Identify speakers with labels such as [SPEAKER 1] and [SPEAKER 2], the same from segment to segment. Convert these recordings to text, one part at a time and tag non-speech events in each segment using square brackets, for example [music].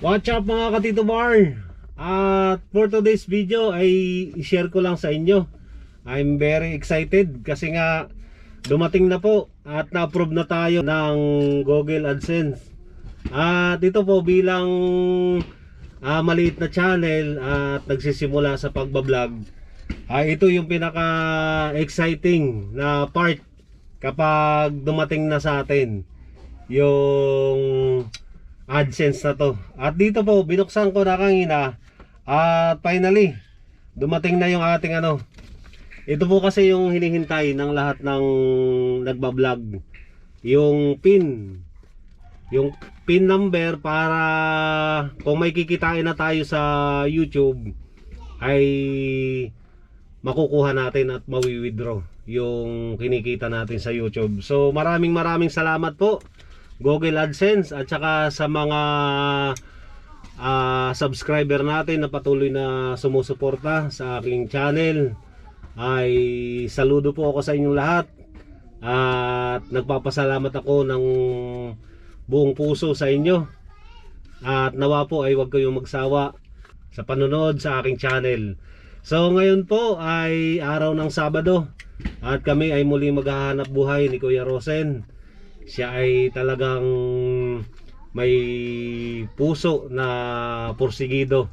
[SPEAKER 1] Watch up mga katito bar? At for today's video ay i-share ko lang sa inyo. I'm very excited kasi nga dumating na po at na-approve na tayo ng Google AdSense. At ito po bilang ah, maliit na channel at nagsisimula sa pagbablog ay ito yung pinaka exciting na part kapag dumating na sa atin. Yung AdSense na to. At dito po, binuksan ko na kanina at finally, dumating na yung ating ano. Ito po kasi yung hinihintay ng lahat ng nagbablog. Yung pin. Yung pin number para kung may kikitain na tayo sa YouTube ay makukuha natin at mawi-withdraw yung kinikita natin sa YouTube. So maraming maraming salamat po Google AdSense at saka sa mga ah, subscriber natin na patuloy na sumusuporta sa aking channel. Ay saludo po ako sa inyong lahat. At nagpapasalamat ako ng buong puso sa inyo. At nawa po ay huwag kayong magsawa sa panonood sa aking channel. So ngayon po ay araw ng Sabado at kami ay muli maghahanap buhay ni Kuya Rosen siya ay talagang may puso na porsigido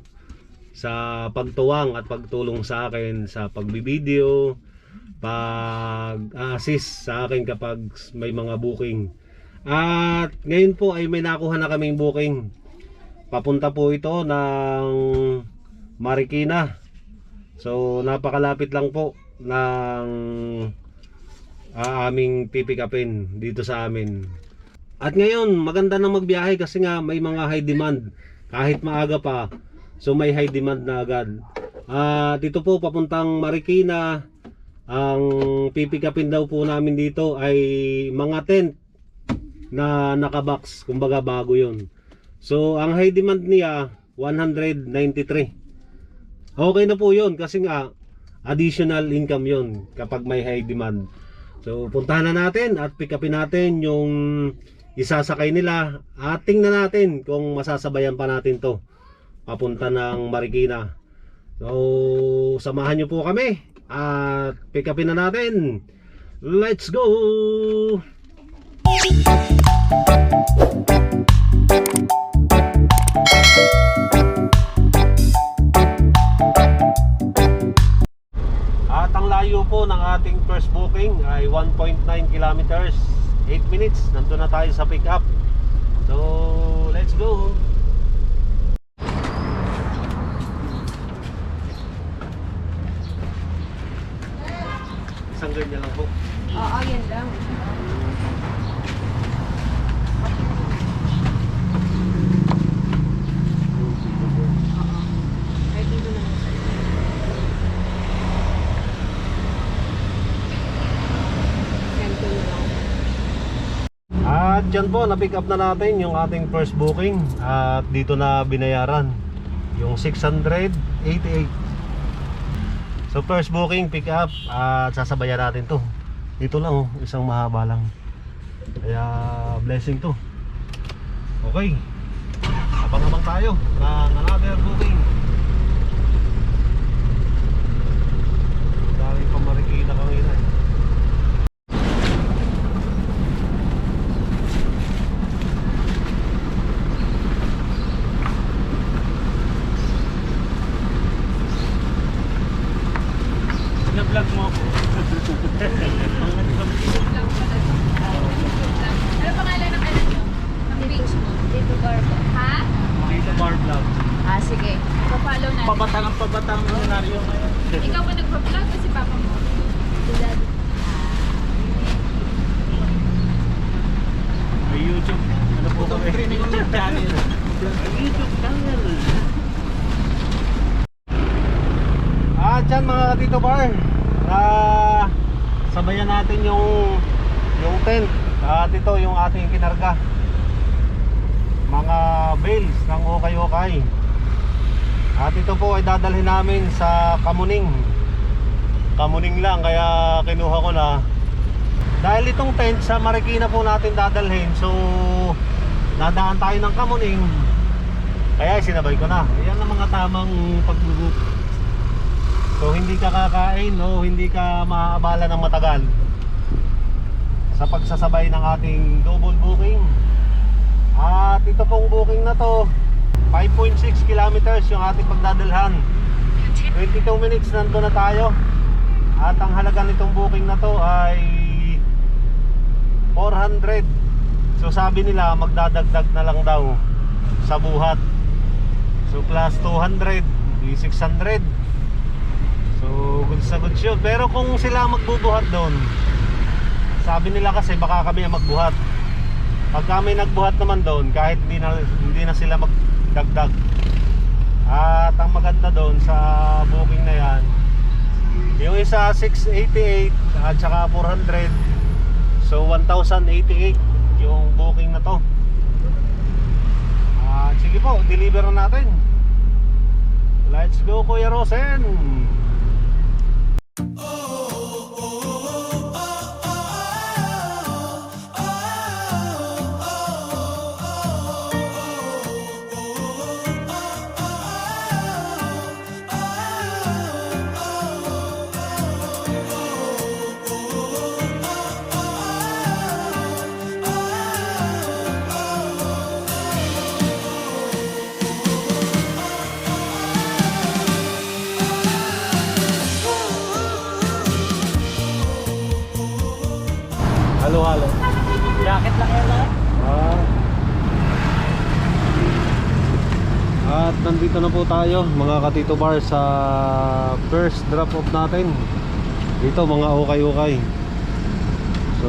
[SPEAKER 1] sa pagtuwang at pagtulong sa akin sa pagbibideo, pag-assist sa akin kapag may mga booking. At ngayon po ay may nakuha na kaming booking. Papunta po ito ng Marikina. So napakalapit lang po ng ah, aming pipikapin dito sa amin. At ngayon, maganda na magbiyahe kasi nga may mga high demand. Kahit maaga pa, so may high demand na agad. At ito po papuntang Marikina, ang pipikapin daw po namin dito ay mga tent na nakabox, kumbaga bago yon. So ang high demand niya 193. Okay na po yon kasi nga additional income yon kapag may high demand. So puntahan na natin at pick upin natin yung isasakay nila at tingnan natin kung masasabayan pa natin to papunta ng Marikina. So samahan nyo po kami at pick upin na natin. Let's go! At ang layo po ng ating first booking ay 1.9 kilometers 8 minutes, nandun na tayo sa pick up So, let's go. Isang ganyan lang po.
[SPEAKER 2] Oo, yan lang. Oo. Ay, dito na lang sa'yo. Ganito na lang.
[SPEAKER 1] At dyan po, na-pick up na natin yung ating first booking. At dito na binayaran Yung 688 So first booking, pick up. At sasabayan natin to. Dito lang oh, isang mahaba lang. Kaya blessing to. Okay. Abang-abang tayo ng another booking. Dami pa marikina kanina eh
[SPEAKER 3] Na-vlog mo ako.
[SPEAKER 2] Ano pangalan ng ano nyo? Ng page mo? Dito Garbo. Ha?
[SPEAKER 3] Makita bar vlog.
[SPEAKER 2] Ah, sige. Pa-follow natin.
[SPEAKER 3] Pabatang ang pabatang scenario ngayon.
[SPEAKER 2] Ikaw ba nagpa-vlog o si Papa mo? Si.
[SPEAKER 3] May YouTube. Ano po kami? YouTube channel. YouTube channel.
[SPEAKER 1] Ah, dyan mga katito bar. Ah, sabayan natin yung yung tent. At ito yung ating kinarga. Mga bales ng ukay-ukay. At ito po ay dadalhin namin sa Kamuning. Kamuning lang kaya kinuha ko na. Dahil itong tent sa Marikina po natin dadalhin. So dadaan tayo ng Kamuning. Kaya sinabay ko na. Yan ang mga tamang pag-book. So hindi ka kakain o hindi ka maaabala ng matagal sa pagsasabay ng ating double booking. At ito pong booking na to, 5.6 kilometers yung ating pagdadalhan. 22 minutes nandun na tayo. At ang halaga nitong booking na to ay 400. So sabi nila magdadagdag na lang daw sa buhat. So plus 200, di 600. So good sa good yun. Pero kung sila magbubuhat doon, sabi nila kasi baka kami ang magbuhat. Pag kami nagbuhat naman doon, kahit hindi na, hindi na sila magdagdag. At ang maganda doon sa booking na yan, yung isa 688 at saka 400. So 1088 yung booking na to. Ah, sige po, deliver na natin. Let's go Kuya Rosen. Oh. Nandito na po tayo mga katito bar sa first drop off natin. Dito mga ukay-ukay. So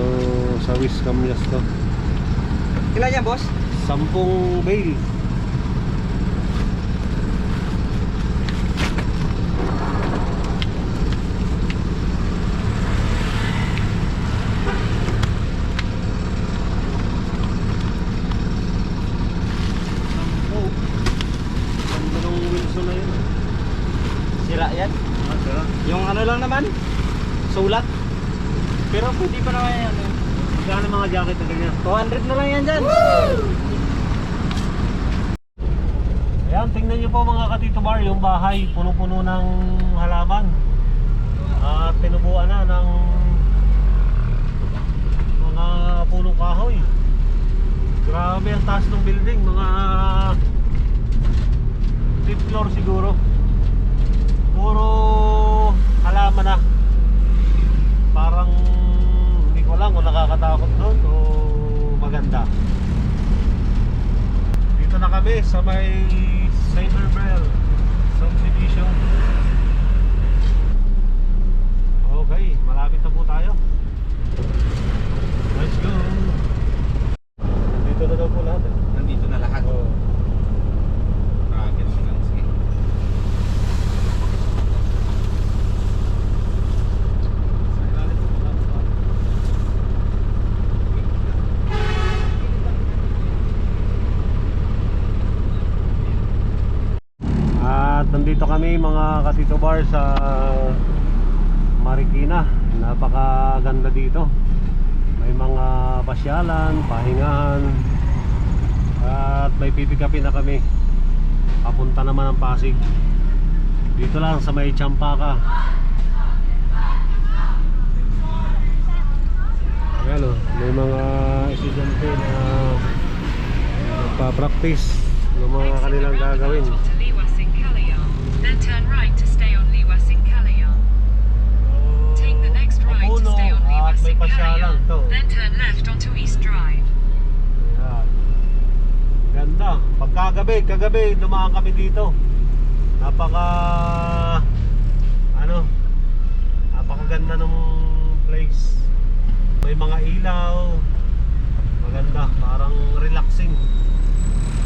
[SPEAKER 1] sa Wiscamyas to.
[SPEAKER 3] Kailan yan, boss?
[SPEAKER 1] Sampung bail. Sampo. Ganda ng Wilson na yun.
[SPEAKER 3] Sira yan.
[SPEAKER 1] Ah, sira.
[SPEAKER 3] Yung ano lang naman, sulat. Pero pwede pa naman yan. eh.
[SPEAKER 1] Magkano mga jacket na ganyan?
[SPEAKER 3] 200 na lang yan dyan.
[SPEAKER 1] Ayan, tingnan nyo po bar, yung bahay, puno-puno ng halaman. At tinubuan na ng mga punong kahoy. Grabe ang taas ng building, mga fifth floor siguro. Puro halaman na. Parang hindi ko lang kung nakakatakot doon o maganda. Dito na kami sa may Cyberbell subdivision. Okay, malapit na po tayo. Let's go. Dito na daw po lahat. eh.
[SPEAKER 3] Nandito na lahat.
[SPEAKER 1] Oh.
[SPEAKER 3] Agad lang sige.
[SPEAKER 1] At nandito kami mga katito bar sa Marikina. Napakaganda dito. May mga pasyalan, pahingahan. At may pipikapin na kami. Papunta naman ang Pasig. Dito lang sa may Champaka. Ayan o, may mga estudyante na nagpa-practice ng mga kanilang gagawin.
[SPEAKER 4] to Liwas in Calayan. Then turn right to stay on Liwas in Calayan. Take the next right to
[SPEAKER 1] Mapuno
[SPEAKER 4] stay on Calayan.
[SPEAKER 1] to.
[SPEAKER 4] Then turn left onto East Drive.
[SPEAKER 1] Ayan. Ganda. Pagkagabi, kagabi, dumaan kami dito. Napaka ano, napakaganda ng place. May mga ilaw. Maganda, parang relaxing.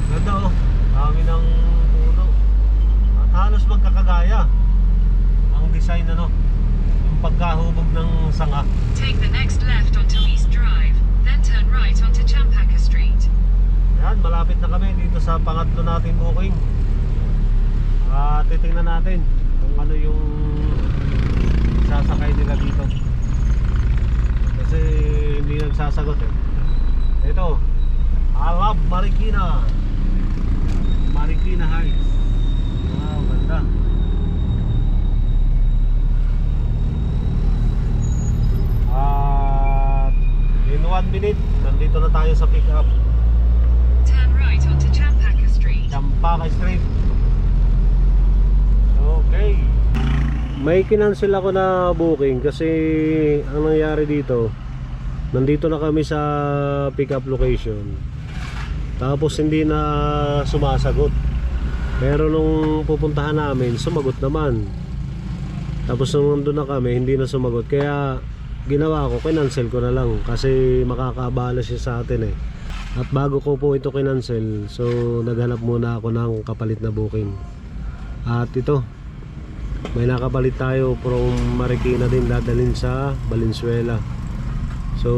[SPEAKER 1] Ganda oh. Dami ng halos magkakagaya. Ang design ano, yung pagkahubog ng sanga.
[SPEAKER 4] Take the next left onto East Drive. Then turn right onto Champaka Street.
[SPEAKER 1] Yan, malapit na kami dito sa pangatlo nating booking. Ah, titingnan natin kung ano yung sasakay nila dito. Kasi hindi nagsasagot eh. Ito, Alab Marikina. Marikina talaga at in 1 minute nandito na tayo sa pick up
[SPEAKER 4] turn right onto Champaka Street.
[SPEAKER 1] Champaka Street. Okay. May kinansel ako na booking kasi ang nangyari dito nandito na kami sa pick up location. Tapos hindi na sumasagot. Pero nung pupuntahan namin, sumagot naman. Tapos nung nandun na kami, hindi na sumagot. Kaya ginawa ko, kinansel ko na lang kasi makakaabala siya sa atin eh. At bago ko po ito kinansel, so naghanap muna ako ng kapalit na booking. At ito, may nakapalit tayo from Marikina din dadalhin sa Valenzuela. So,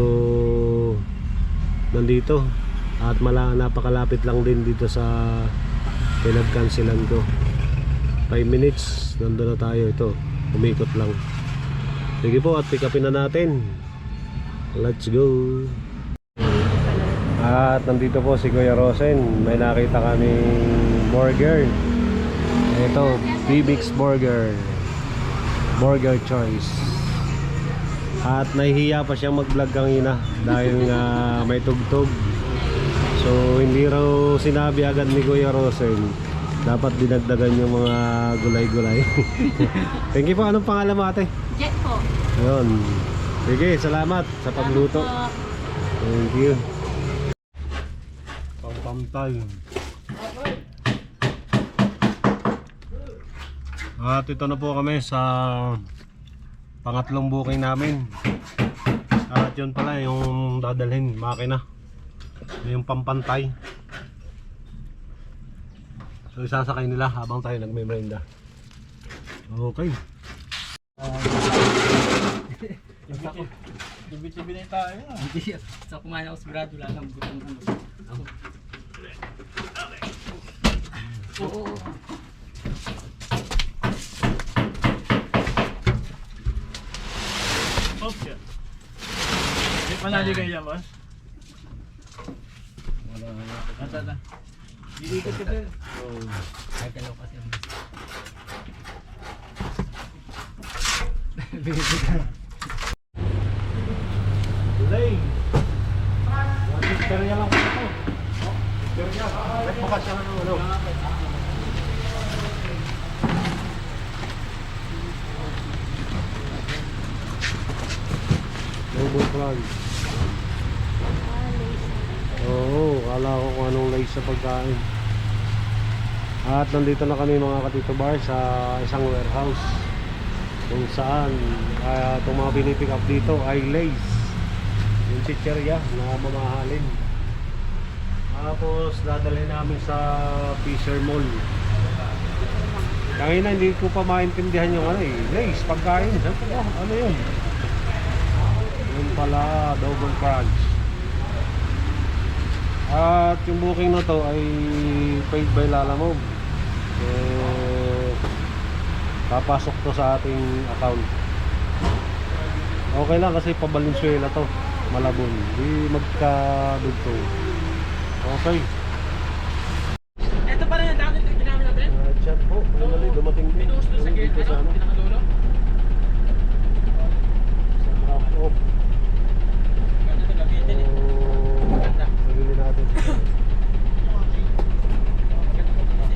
[SPEAKER 1] nandito. At mala, napakalapit lang din dito sa pinag-cancelan ko. 5 minutes, nandun na tayo ito. Umikot lang. Sige po at pick na natin. Let's go. At nandito po si Kuya Rosen. May nakita kaming burger. Ito, Bibix Burger. Burger choice. At nahihiya pa siyang mag-vlog kanina dahil nga may tugtog. So hindi raw sinabi agad ni Kuya Rosen. Dapat dinagdagan yung mga gulay-gulay. [laughs] Thank you po. Anong pangalan mo ate?
[SPEAKER 2] Jet po.
[SPEAKER 1] Ayun. Sige, salamat sa pagluto. Thank you. Pampantay. At ito na po kami sa pangatlong booking namin. At yun pala yung dadalhin, makina. Yung pampantay. So isasakay nila habang tayo nagme-merinda. Okay.
[SPEAKER 3] Tubi-tubi na tayo.
[SPEAKER 5] Hindi. Sa kumain ako sigurado wala nang gutom ano. Oo. oo.
[SPEAKER 3] Oops, yeah. May panali kayo yan, boss? Wala. Ata na. Ka din.
[SPEAKER 5] Ay, dalaw kasi.
[SPEAKER 1] Delay. Istorya lang ito. Istorya. May bukas siya ng ano. Double frog. Oo, kala ko kung anong lace sa pagkain. At nandito na kami mga katito bar sa isang warehouse kung saan uh, itong mga pinipick up dito ay lace yung chicherya na mamahalin. Tapos dadalhin namin sa Fisher Mall. Kangina hindi ko pa maintindihan yung ano eh lace pagkain. "Oh, ano yun? Yun pala double crunch. At yung booking na to ay paid by Lalamove eh papasok to sa ating account. Okay lang kasi pa to Malabon. Di magkadugtong okay
[SPEAKER 5] Ito pa rin ang dati na ginamit natin.
[SPEAKER 1] uh, chat po finally dumating din
[SPEAKER 5] Pinuus doon sa
[SPEAKER 1] Yung
[SPEAKER 5] gate,
[SPEAKER 1] dito sa
[SPEAKER 5] ano?
[SPEAKER 1] ano
[SPEAKER 5] Pinakadulo.
[SPEAKER 1] sa drop off
[SPEAKER 5] Ganda ito, gamitin eh.
[SPEAKER 1] so
[SPEAKER 5] Ganda.
[SPEAKER 1] nabili natin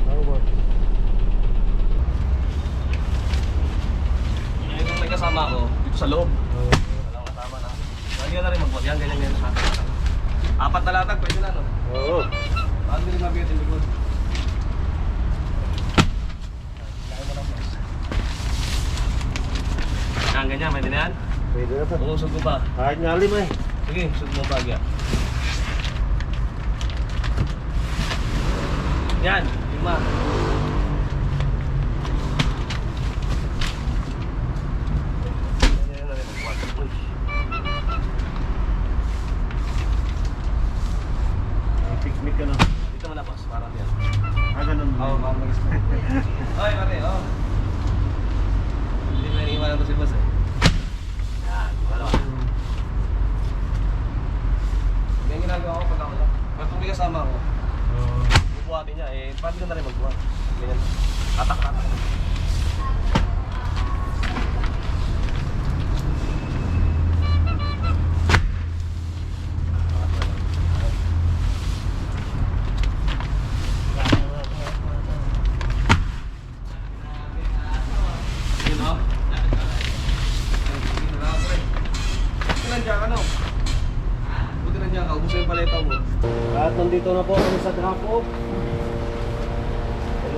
[SPEAKER 1] how much
[SPEAKER 3] Yung may kasama ko, dito sa loob.
[SPEAKER 1] uh,
[SPEAKER 3] Walang kasama na. Ganyan na rin mag Yan, ganyan ganyan sa akin. Apat na latag, pwede na, no?
[SPEAKER 1] oo
[SPEAKER 3] Paano din mabigat yung likod? Yan, ganyan, may din yan?
[SPEAKER 1] pwede na to
[SPEAKER 3] Umusog ko pa.
[SPEAKER 1] Lima eh
[SPEAKER 3] Sige, usog mo bagya. Yan, lima. Ganyan na rin, magbuhat. Uy.
[SPEAKER 1] may picnic ka na
[SPEAKER 3] Dito mo na, boss. Parang yan.
[SPEAKER 1] ah ganun
[SPEAKER 3] Oo, oh, parang mag Oy, pare, oh. Hindi mo iniiwanan to si boss eh. Yan, wala. Yung ginagawa ko pag ako lang. Pag kung may kasama ko,
[SPEAKER 1] Oo.
[SPEAKER 3] bubuhatin niya eh, pwede ka na rin magbuhat. Ganyan. Tatak-tatak.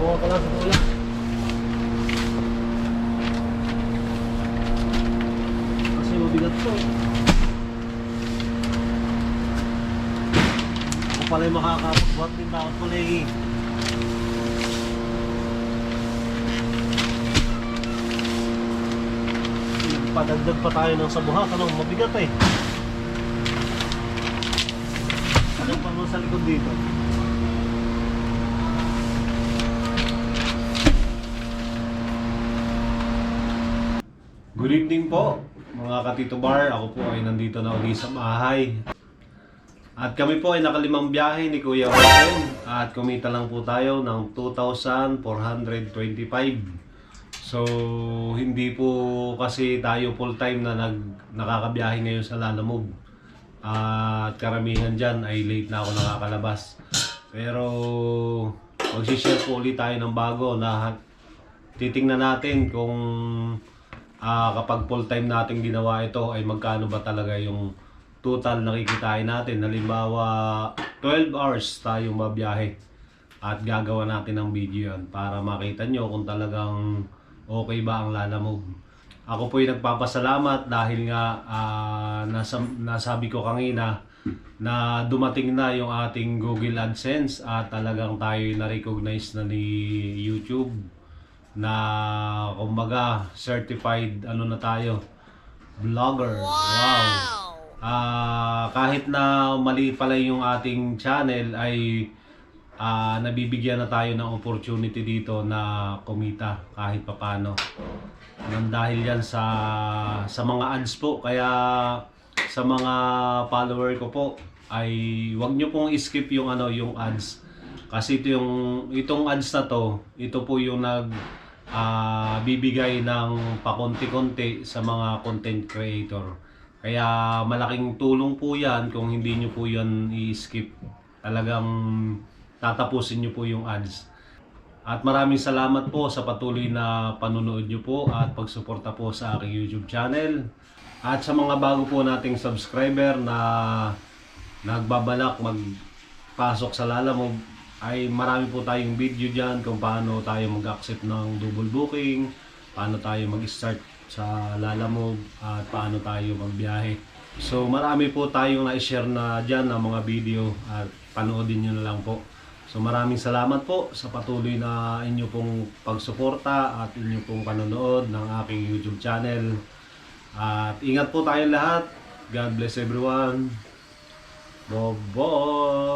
[SPEAKER 1] Buka ka lang sa tulak. Kasi mabigat to. Ako pala yung makakapagbuhat din takot pala eh. Padagdag pa tayo ng sabuhat, ano, mabigat eh. Ano pa mo sa likod dito? Good evening po, mga katito bar. Ako po ay nandito na uli sa bahay. At kami po ay nakalimang biyahe ni Kuya Osen at kumita lang po tayo ng 2,425. So, hindi po kasi tayo full time na nag, nakakabiyahe ngayon sa Lalamove. At karamihan dyan ay late na ako nakakalabas. Pero magsishare po ulit tayo ng bago na titingnan natin kung ah, kapag full time natin ginawa ito ay magkano ba talaga yung total na kikitain natin. Halimbawa, 12 hours tayong mabiyahe at gagawa natin ng video yan para makita nyo kung talagang okay ba ang Lala Move. Ako po yung nagpapasalamat dahil nga ah, nasa, nasabi ko kanina na dumating na yung ating Google AdSense at talagang tayo na-recognize na ni YouTube na kumbaga certified ano na tayo vlogger. Wow. Ah, kahit na maliit pala yung ating channel ay ah, nabibigyan na tayo ng opportunity dito na kumita kahit papano. Nang dahil yan sa sa mga ads po. Kaya sa mga follower ko po ay wag nyo pong skip yung ano yung ads. Kasi ito yung itong ads na to ito po yung nag ah, bibigay ng pakonti-konti sa mga content creator kaya malaking tulong po yan kung hindi nyo po yan i-skip talagang tatapusin nyo po yung ads at maraming salamat po sa patuloy na panunood nyo po at pagsuporta po sa aking YouTube channel. At sa mga bago po nating subscriber na nagbabalak magpasok sa Lalamove ay marami po tayong video dyan kung paano tayo mag-accept ng double booking, paano tayo mag-start sa Lalamove at paano tayo magbiyahe. So marami po tayong na-share na dyan na mga video at panoodin nyo na lang po. So maraming salamat po sa patuloy na inyo pong pagsuporta at inyo pong panonood ng aking YouTube channel. At ingat po tayong lahat. God bless everyone. Bye-bye!